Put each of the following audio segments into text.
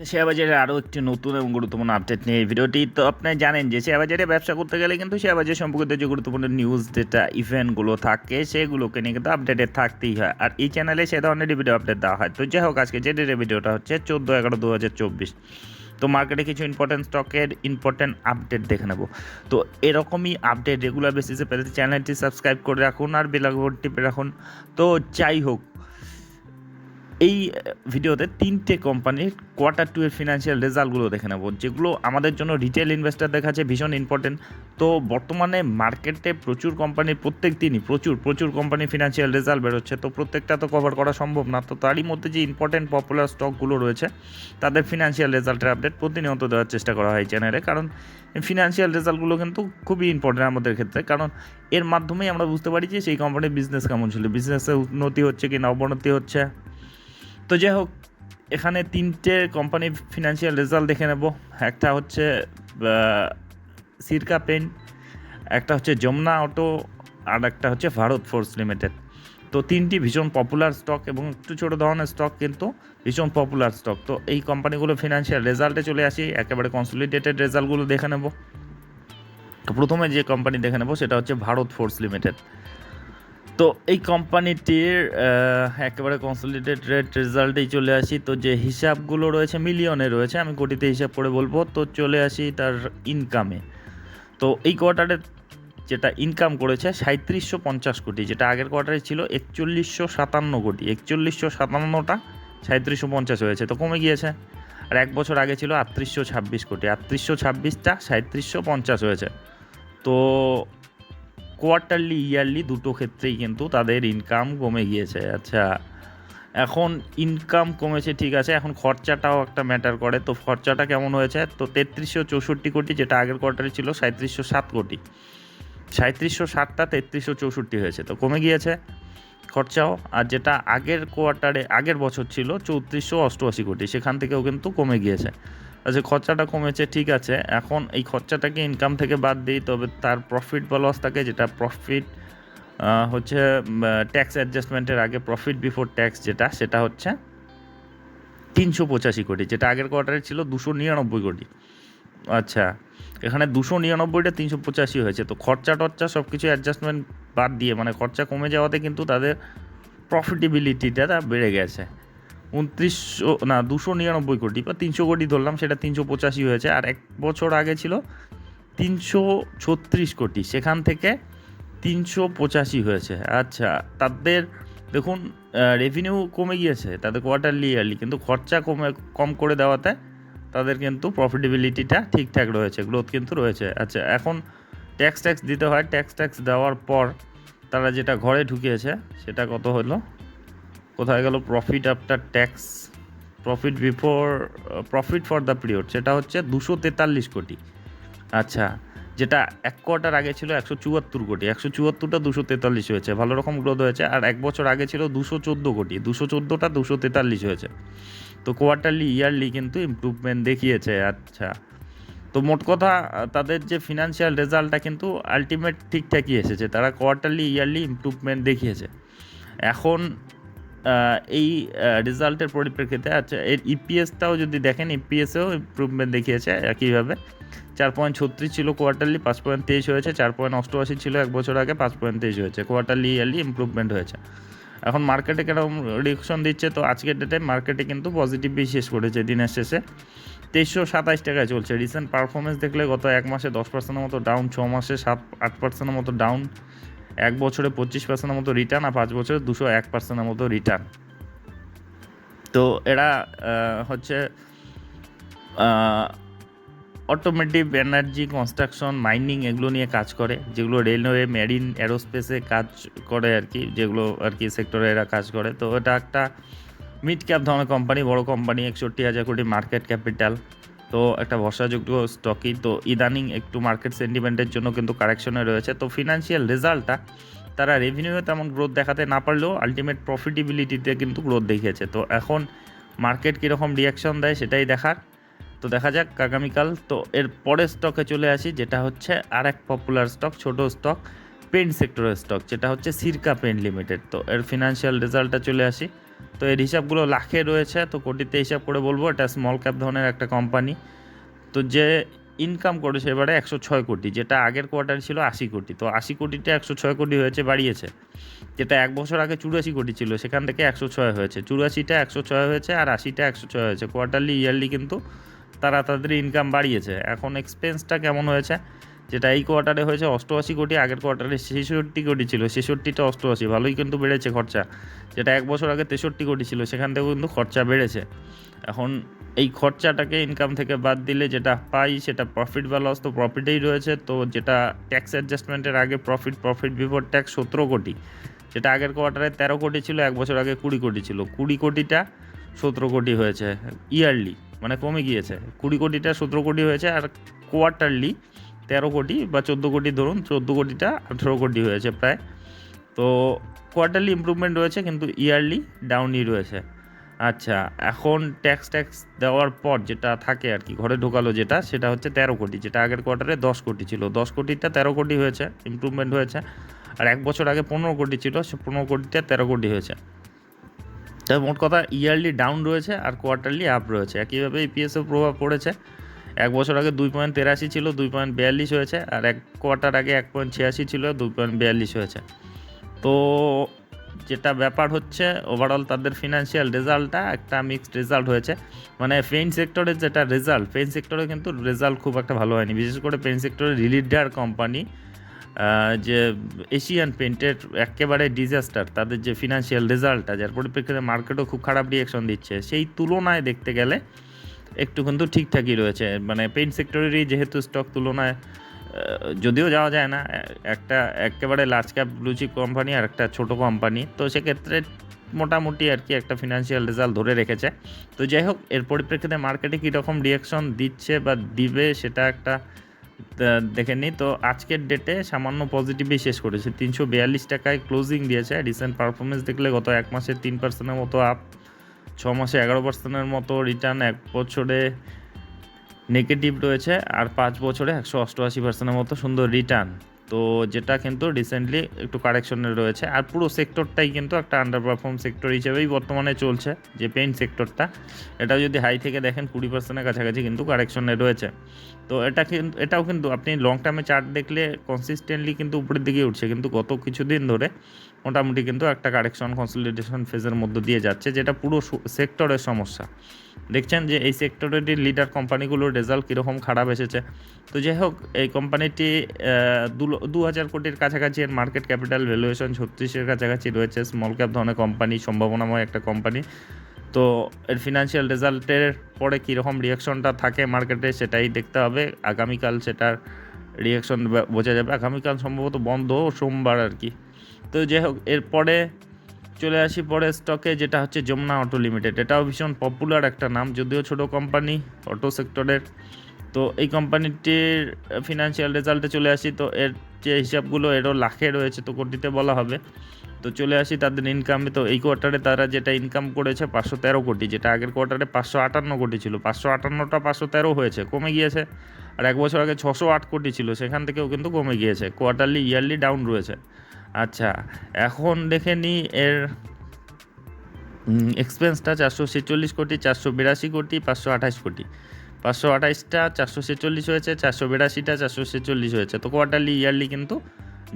Share বাজারে আরও একটি নতুন এবং গুরুত্বপূর্ণ আপডেট নিয়ে এই ভিডিওটি। তো আপনি জানেন যে শেয়ার বাজারে ব্যবসা করতে গেলে কিন্তু শেয়ার বাজার সম্পর্কিত যে গুরুত্বপূর্ণ নিউজ যেটা ইভেন্টগুলো থাকে, সেগুলোকে নিয়ে কিন্তু আপডেটেড থাকতেই হয়। আর এই চ্যানেলে সে ধরনের ভিডিও আপডেট দেওয়া হয়। তো যাই হোক, আজকে যে ডেটের ভিডিওটা হচ্ছে চোদ্দ এগারো দু হাজার চব্বিশ। তো মার্কেটে কিছু ইম্পর্টেন্ট স্টকের ইম্পর্টেন্ট আপডেট দেখে নেব। তো এরকমই আপডেট রেগুলার বেসিসে পেতে চ্যানেলটি সাবস্ক্রাইব করে রাখুন আর বেলাঘর টিপে রাখুন। তো যাই হোক এই ভিডিওতে তিনটে কোম্পানির কোয়ার্টার টু এর ফিনান্সিয়াল রেজাল্টগুলো দেখে নেব, যেগুলো আমাদের জন্য রিটেল ইনভেস্টারদের কাছে ভীষণ ইম্পর্টেন্ট তো বর্তমানে মার্কেটে প্রচুর কোম্পানির প্রত্যেক দিনই প্রচুর প্রচুর কোম্পানির ফিনান্সিয়াল রেজাল্ট বেরোচ্ছে। তো প্রত্যেকটা তো কভার করা সম্ভব না। তো তারই মধ্যে যে ইম্পর্টেন্ট পপুলার স্টকগুলো রয়েছে, তাদের ফিনান্সিয়াল রেজাল্টের আপডেট প্রতিনিয়ত দেওয়ার চেষ্টা করা হয় চ্যানেলে কারণ ফিনান্সিয়াল রেজাল্টগুলো কিন্তু খুবই ইম্পর্টেন্ট আমাদের ক্ষেত্রে। কারণ এর মাধ্যমেই আমরা বুঝতে পারি যে সেই কোম্পানির বিজনেস কেমন ছিল। বিজনেসে উন্নতি হচ্ছে কি না অবনতি হচ্ছে। তো যাই হোক এখানে তিনটে কোম্পানি ফিনান্সিয়াল রেজাল্ট দেখে নেব। একটা হচ্ছে সিরকা পেন একটা হচ্ছে যমুনা অটো আর একটা হচ্ছে ভারত ফোর্স লিমিটেড তো তিনটি ভীষণ পপুলার স্টক এবং একটু ছোটো ধরনের স্টক কিন্তু ভীষণ পপুলার স্টক তো এই কোম্পানিগুলো ফিনান্সিয়াল রেজাল্টে চলে আসি, একেবারে কনসলিডেটেড রেজাল্টগুলো দেখে নেব। প্রথমে যে কোম্পানি দেখে নেব, সেটা হচ্ছে ভারত ফোর্স লিমিটেড তো এই কোম্পানিটির একেবারে কনসলিডেট রেট রেজাল্টেই চলে আসি। তো যে হিসাবগুলো রয়েছে মিলিয়নে রয়েছে, আমি কোটিতে হিসাব করে বলব। তো চলে আসি তার ইনকামে তো এই কোয়ার্টারে যেটা ইনকাম করেছে সাঁত্রিশশো পঞ্চাশ কোটি, যেটা আগের কোয়ার্টারে ছিল একচল্লিশশো সাতান্ন কোটি। একচল্লিশশো সাতান্নটা সাঁত্রিশশো পঞ্চাশ হয়েছে, তো কমে গিয়েছে। আর এক বছর আগে ছিল আটত্রিশশো ছাব্বিশ কোটি, আটত্রিশশো ছাব্বিশটা সাঁত্রিশশো পঞ্চাশ হয়েছে। তো কোয়ার্টারলি ইয়ারলি দুটো ক্ষেত্রেই কিন্তু তাদের ইনকাম কমে গিয়েছে। আচ্ছা এখন ইনকাম কমেছে, ঠিক আছে, এখন খরচাটাও একটা ম্যাটার করে। তো খরচাটা কেমন হয়েছে? তো তেত্রিশশো চৌষট্টি কোটি, যেটা আগের কোয়ার্টারে ছিল সাঁত্রিশশো সাত কোটি। সাঁত্রিশশো সাতটা তেত্রিশশো চৌষট্টি হয়েছে। তো কমে গিয়েছে খরচাও। আর যেটা আগের কোয়ার্টারে আগের বছর ছিল, চৌত্রিশশো অষ্টআশি কোটি। সেখান থেকেও কিন্তু কমে গিয়েছে। আচ্ছা খরচাটা কমেছে, ঠিক আছে। এখন এই খরচাটাকে ইনকাম থেকে বাদ দিই, তবে তার প্রফিট বা লস থাকে, যেটা প্রফিট হচ্ছে ট্যাক্স অ্যাডজাস্টমেন্টের আগে প্রফিট বিফোর ট্যাক্স যেটা, সেটা হচ্ছে তিনশো পঁচাশি কোটি, যেটা আগের কোয়ার্টারে ছিল দুশো নিরানব্বই কোটি। আচ্ছা এখানে দুশো নিরানব্বইটা তিনশো পঁচাশি হয়েছে, তো খরচা টরচা সব কিছু অ্যাডজাস্টমেন্ট বাদ দিয়ে মানে খরচা কমে যাওয়াতে কিন্তু তাদের প্রফিটেবিলিটিটা বেড়ে গেছে। উনত্রিশশো, না, দুশো নিরানব্বই কোটি বা তিনশো কোটি ধরলাম, সেটা তিনশো পঁচাশি হয়েছে। আর এক বছর আগে ছিল তিনশো ছত্রিশ কোটি, সেখান থেকে তিনশো পঁচাশি হয়েছে। আচ্ছা তাদের, দেখুন রেভিনিউ কমে গিয়েছে, তাদের কোয়ার্টারলি ইয়ারলি কিন্তু খরচা কমে, কম করে দেওয়াতে তাদের কিন্তু প্রফিটেবিলিটিটা ঠিকঠাক রয়েছে গ্রোথ কিন্তু রয়েছে। আচ্ছা এখন ট্যাক্স ট্যাক্স দিতে হয়। ট্যাক্স ট্যাক্স দেওয়ার পর তারা যেটা ঘরে ঢুকিয়েছে, সেটা কত হলো? কোথায় গেল? Profit after tax profit before profit for the period সেটা হচ্ছে দুশো তেতাল্লিশ কোটি। আচ্ছা যেটা এক কোয়ার্টার আগে ছিল একশো চুয়াত্তর কোটি, একশো চুয়াত্তরটা দুশো তেতাল্লিশ হয়েছে, ভালো রকম গ্রোথ হয়েছে, আর এক বছর আগে ছিল দুশো চোদ্দ কোটি, দুশো চোদ্দোটা দুশো তেতাল্লিশ হয়েছে। তো কোয়ার্টারলি ইয়ারলি কিন্তু ইম্প্রুভমেন্ট দেখিয়েছে আচ্ছা। তো মোট কথা তাদের যে ফিনান্সিয়াল রেজাল্টটা কিন্তু আলটিমেট ঠিকঠাকই এসেছে, তারা কোয়ার্টারলি ইয়ারলি ইম্প্রুভমেন্ট দেখিয়েছে। এখন এই রেজাল্টের পরিপ্রেক্ষিতে আচ্ছা এর ইপিএসটাও যদি দেখেন ইপিএসেও ইম্প্রুভমেন্ট দেখিয়েছে একইভাবে। চার পয়েন্ট ছত্রিশ ছিল কোয়ার্টারলি পাঁচ পয়েন্ট তেইশ হয়েছে, চার পয়েন্ট অষ্টআশি ছিল এক বছর আগে, পাঁচ পয়েন্ট তেইশ হয়েছে। কোয়ার্টারলি ইয়ারলি ইম্প্রুভমেন্ট হয়েছে। এখন মার্কেটে কেরকম রিয়েকশন দিচ্ছে? তো আজকের ডেটে মার্কেটে কিন্তু পজিটিভই শেষ করেছে দিনের শেষে। তেইশশো সাতাশ টাকায় চলছে। রিসেন্ট পারফরমেন্স দেখলে গত এক মাসে দশ পার্সেন্টের মতো ডাউন ছ মাসে সাত, আট পার্সেন্টের মতো ডাউন এক বছরে পঁচিশ পার্সেন্টের মতো রিটার্ন আর পাঁচ বছরে দুশো এক পার্সেন্টের মতো রিটার্ন তো এরা হচ্ছে অটোমেটিভ এনার্জি কনস্ট্রাকশন মাইনিং এগুলো নিয়ে কাজ করে, যেগুলো রেলওয়ে মেরিন অ্যারোস্পেসে কাজ করে আর কি, যেগুলো আর কি সেক্টরে এরা কাজ করে। তো এটা একটা মিড ক্যাপ ধরনের কোম্পানি বড় কোম্পানি একষট্টি হাজার কোটি মার্কেট ক্যাপিটাল তো একটা ভরসাযোগ্য স্টকই তো ইদানিং একটু মার্কেট সেন্টিমেন্টের জন্য কিন্তু কারেকশনে রয়েছে। তো ফিনান্সিয়াল রেজাল্টটা তারা রেভিনিউয়ে তেমন গ্রোথ দেখাতে না পারলেও আলটিমেট প্রফিটেবিলিটিতে কিন্তু গ্রোথ দেখিয়েছে। তো এখন মার্কেট কীরকম রিয়াকশন দেয় সেটাই দেখার। তো দেখা যাক আগামীকাল। তো এর পরের স্টকে চলে আসি, যেটা হচ্ছে আর এক পপুলার স্টক ছোট স্টক পেন্ট সেক্টরের স্টক যেটা হচ্ছে সিরকা পেন্ট লিমিটেড তো এর ফিনান্সিয়াল রেজাল্টটা চলে আসি। তো এর হিসাবগুলো লাখে রয়েছে, তো কোটিতে হিসাব করে বলব, এটা স্মল ক্যাপ ধরনের একটা কোম্পানি তো যে ইনকাম করেছে এবারে একশো ছয় কোটি, যেটা আগের কোয়ার্টার ছিল আশি কোটি। তো আশি কোটিটা একশো ছয় কোটি হয়েছে, বাড়িয়েছে। যেটা এক বছর আগে চুরাশি কোটি ছিল, সেখান থেকে একশো ছয় হয়েছে। চুরাশিটা একশো ছয় হয়েছে আর আশিটা একশো ছয় হয়েছে। কোয়ার্টারলি ইয়ারলি কিন্তু তারা তাদের ইনকাম বাড়িয়েছে। এখন এক্সপেন্সটা কেমন হয়েছে? যেটা এই কোয়ার্টারে হয়েছে অষ্টআশি কোটি, আগের কোয়ার্টারে ছেষট্টি কোটি ছিল। ছেষট্টিটা অষ্টআশি, ভালোই কিন্তু বেড়েছে খরচা। যেটা এক বছর আগে তেষট্টি কোটি ছিল, সেখান থেকেও কিন্তু খরচা বেড়েছে। এখন এই খরচাটাকে ইনকাম থেকে বাদ দিলে যেটা পাই সেটা প্রফিট বা লস তো প্রফিটেই রয়েছে। তো যেটা ট্যাক্স অ্যাডজাস্টমেন্টের আগে প্রফিট প্রফিট বিফোর ট্যাক্স সতেরো কোটি। যেটা আগের কোয়ার্টারে তেরো কোটি ছিল, এক বছর আগে কুড়ি কোটি ছিল। কুড়ি কোটিটা সতেরো কোটি হয়েছে ইয়ারলি মানে কমে গিয়েছে। কুড়ি কোটিটা সতেরো কোটি হয়েছে আর কোয়ার্টারলি তেরো কোটি বা চোদ্দ কোটি ধরুন, চোদ্দ কোটিটা আঠেরো কোটি হয়েছে প্রায়। তো কোয়ার্টারলি ইমপ্রুভমেন্ট রয়েছে কিন্তু ইয়ারলি ডাউনই রয়েছে। আচ্ছা এখন ট্যাক্স ট্যাক্স দেওয়ার পর যেটা থাকে আর কি, ঘরে ঢোকালো যেটা, সেটা হচ্ছে তেরো কোটি, যেটা আগের কোয়ার্টারে দশ কোটি ছিল। দশ কোটিটা তেরো কোটি হয়েছে ইমপ্রুভমেন্ট হয়েছে। আর এক বছর আগে পনেরো কোটি ছিল, সে পনেরো কোটিটা তেরো কোটি হয়েছে। তাই মোট কথা ইয়ারলি ডাউন রয়েছে আর কোয়ার্টারলি আপ রয়েছে। একইভাবে ইপিএসও প্রভাব পড়েছে। এক বছর আগে দুই পয়েন্ট তেরাশি ছিল, দুই পয়েন্ট বিয়াল্লিশ হয়েছে, আর এক কোয়ার্টার আগে এক পয়েন্ট ছিয়াশি ছিল, দুই পয়েন্ট বিয়াল্লিশ হয়েছে। তো যেটা ব্যাপার হচ্ছে ওভারঅল তাদের ফিনান্সিয়াল রেজাল্টটা একটা মিক্সড রেজাল্ট হয়েছে। মানে পেইন্ট সেক্টরের যেটা রেজাল্ট পেইন্ট সেক্টরে কিন্তু রেজাল্ট খুব একটা ভালো হয়নি। বিশেষ করে পেইন্ট সেক্টরের লিডার কোম্পানি যে এশিয়ান পেন্টের একেবারে ডিজাস্টার তাদের যে ফিনান্সিয়াল রেজাল্টটা যার পরিপ্রেক্ষিতে মার্কেটও খুব খারাপ রিয়াকশন দিচ্ছে। সেই তুলনায় দেখতে গেলে একটু কিন্তু ঠিকঠাকই রয়েছে। মানে পেইন্ট সেক্টরেরই যেহেতু স্টক তুলনায় যদিও যাওয়া যায় না, একটা একেবারে লার্জ ক্যাপ ব্লুচিপ কোম্পানি আর একটা ছোট কোম্পানি তো সেক্ষেত্রে মোটামুটি আর কি একটা ফিনান্সিয়াল রেজাল্ট ধরে রেখেছে। তো যাই হোক, এর পরিপ্রেক্ষিতে মার্কেটে কীরকম রিয়াকশন দিচ্ছে বা দিবে সেটা একটা দেখে নিই। তো আজকের ডেটে সামান্য পজিটিভই শেষ করেছে। তিনশো বিয়াল্লিশ টাকায় ক্লোজিং দিয়েছে। রিসেন্ট পারফরমেন্স দেখলে গত এক মাসে তিন পার্সেন্টের মতো আপ ছ মাসে এগারো পার্সেন্টের মতো রিটার্ন এক বছরে নেগেটিভ রয়েছে আর পাঁচ বছরে একশো অষ্টআশি পার্সেন্টের মতো সুন্দর রিটার্ন তো যেটা কিন্তু রিসেন্টলি একটু কারেকশনে রয়েছে। আর পুরো সেক্টরটাই কিন্তু একটা আন্ডার পারফর্ম সেক্টর হিসেবেই বর্তমানে চলছে, যে পেইন্ট সেক্টরটা এটা যদি হাই থেকে দেখেন, কুড়ি পার্সেন্টের কাছাকাছি কিন্তু কারেকশনে রয়েছে। তো এটা কিন্তু এটাও কিন্তু আপনি লং টার্মে চার্ট দেখলে কনসিস্টেন্টলি কিন্তু উপরের দিকে উঠছে। কিন্তু গত কিছুদিন ধরে মোটামুটি কিন্তু একটা কারেকশন কনসলিডেশন ফেজের মধ্য দিয়ে যাচ্ছে, যেটা পুরো সেক্টরের সমস্যা। দেখছেন যে এই সেক্টরের লিডার কোম্পানিগুলোর রেজাল্ট কীরকম খারাপ এসেছে? তো যাই হোক, এই কোম্পানিটি দু হাজার কোটির কাছাকাছি এর মার্কেট ক্যাপিটাল ভ্যালুয়েশন ছত্রিশের কাছাকাছি রয়েছে। স্মল ক্যাপ ধরনের কোম্পানি সম্ভাবনাময় একটা কোম্পানি তো এর ফিনান্সিয়াল রেজাল্টের পরে কীরকম রিয়াকশনটা থাকে মার্কেটে সেটাই দেখতে হবে। আগামীকাল সেটার রিয়াকশন বোঝা যাবে। আগামীকাল সম্ভবত বন্ধ, সোমবার আর কি। তো যাই হোক, এরপরে চলে আসি পরে স্টকে যেটা হচ্ছে যমুনা অটো লিমিটেড এটাও ভীষণ পপুলার একটা নাম, যদিও ছোট কোম্পানি অটো সেক্টরের তো এই কোম্পানিটির ফিনান্সিয়াল রেজাল্টে চলে আসি। তো এর যে হিসাবগুলো, এরও লাখে রয়েছে, তো কোটিতে বলা হবে। তো চলে আসি তাদের ইনকামে তো এই কোয়ার্টারে তারা যেটা ইনকাম করেছে, পাঁচশো তেরো কোটি, যেটা আগের কোয়ার্টারে পাঁচশো আটান্ন কোটি ছিল। পাঁচশো আটান্নটা পাঁচশো তেরো হয়েছে, কমে গিয়েছে। আর এক বছর আগে ছশো আট কোটি ছিল, সেখান থেকেও কিন্তু কমে গিয়েছে। কোয়ার্টারলি ইয়ারলি ডাউন রয়েছে। আচ্ছা এখন দেখে নিই এর এক্সপেন্সটা চারশো ছেচল্লিশ কোটি, চারশো বিরাশি কোটি, পাঁচশো আঠাশ কোটি। পাঁচশো আঠাশটা চারশো ছেচল্লিশ হয়েছে, চারশো বিরাশিটা চারশো ছেচল্লিশ হয়েছে। তো কোয়ার্টারলি ইয়ারলি কিন্তু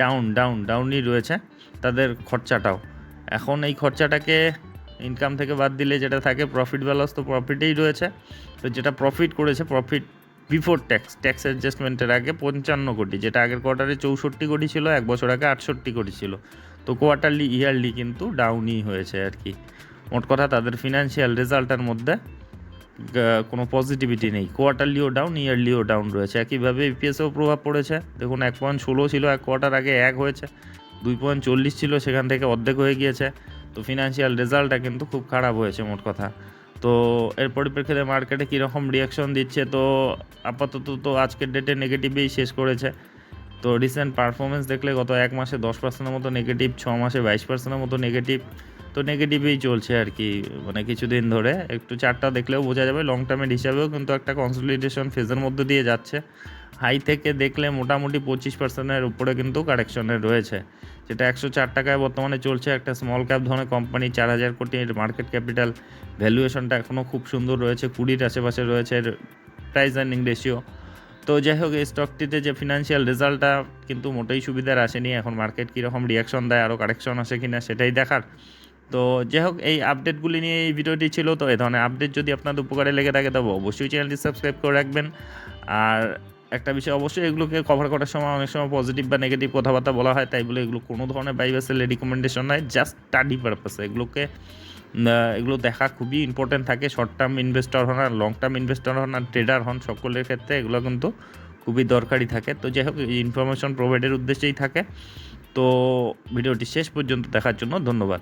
ডাউন ডাউন ডাউনই রয়েছে তাদের খরচাটাও। এখন এই খরচাটাকে ইনকাম থেকে বাদ দিলে যেটা থাকে প্রফিট ব্যালান্স তো প্রফিটেই রয়েছে। তো যেটা প্রফিট করেছে প্রফিট বিফোর ট্যাক্স ট্যাক্স অ্যাডজাস্টমেন্টের আগে পঞ্চান্ন কোটি, যেটা আগের কোয়ার্টারে চৌষট্টি কোটি ছিল, এক বছর আগে আটষট্টি কোটি ছিল। তো কোয়ার্টারলি, ইয়ারলি কিন্তু ডাউনই হয়েছে আর কি। মোট কথা, তাদের ফিনান্সিয়াল রেজাল্টের মধ্যে কোনো পজিটিভিটি নেই। কোয়ার্টারলিও ডাউন, ইয়ারলিও ডাউন রয়েছে। একইভাবে ইপিএসেও প্রভাব পড়েছে। দেখুন, এক পয়েন্ট ষোলো ছিল এক কোয়ার্টার আগে এক হয়েছে, দুই পয়েন্ট চল্লিশ ছিল, সেখান থেকে অর্ধেক হয়ে গিয়েছে। তো ফিনান্সিয়াল রেজাল্টটা কিন্তু খুব খারাপ হয়েছে, মোট কথা। তো এর পরিপ্রেক্ষিতে মার্কেটে কীরকম রিয়াকশন দিচ্ছে, তো আপাতত তো আজকের ডেটে নেগেটিভেই শেষ করেছে। তো রিসেন্ট পারফরমেন্স দেখলে গত এক মাসে দশ পার্সেন্টের মতো নেগেটিভ ছ মাসে বাইশ পার্সেন্টের মতো নেগেটিভ তো নেগেটিভেই চলছে আর কি মানে কিছুদিন ধরে। একটু চারটা দেখলেও বোঝা যাবে লং টার্মের হিসাবেও কিন্তু একটা কনসলিডেশন ফেজের মধ্যে দিয়ে যাচ্ছে। হাই থেকে দেখলে মোটামুটি পঁচিশ পার্সেন্টের উপরে কিন্তু কারেকশনে রয়েছে। যেটা একশো চার টাকায় বর্তমানে চলছে, একটা স্মল ক্যাপ ধরনের কোম্পানি চার হাজার কোটির মার্কেট ক্যাপিটাল ভ্যালুয়েশনটা এখনও খুব সুন্দর রয়েছে, কুড়ির আশেপাশে রয়েছে এর প্রাইস আর্নিং রেশিও তো যাই হোক, এই স্টকটিতে যে ফিনান্সিয়াল রেজাল্টটা কিন্তু মোটেই সুবিধার আসেনি, এখন মার্কেট কীরকম রিয়াকশন দেয় আরও কারেকশন আসে কি না সেটাই দেখার। তো যাই হোক, এই আপডেটগুলি নিয়ে এই ভিডিওটি ছিল, তো এই ধরনের আপডেট যদি আপনাদের উপকারে লেগে থাকে, তবে অবশ্যই চ্যানেলটি সাবস্ক্রাইব করে রাখবেন। আর একটা বিষয় অবশ্যই এগুলোকে কভার করার সময় অনেক সময় পজিটিভ বা নেগেটিভ কথাবার্তা বলা হয়, তাই বলে এগুলো কোনো ধরনের বাইবাসেলের রিকমেন্ডেশন নয় জাস্ট স্টাডি পারপাসে এগুলোকে এগুলো দেখা খুবই ইম্পর্টেন্ট থাকে শর্ট টার্ম ইনভেস্টর হন আর লং টার্ম ইনভেস্টর হন আর ট্রেডার হন সকলের ক্ষেত্রে, এগুলো কিন্তু খুবই দরকারি থাকে। তো যাই হোক ইনফরমেশন প্রোভাইডের উদ্দেশ্যেই থাকে। তো ভিডিওটি শেষ পর্যন্ত দেখার জন্য ধন্যবাদ।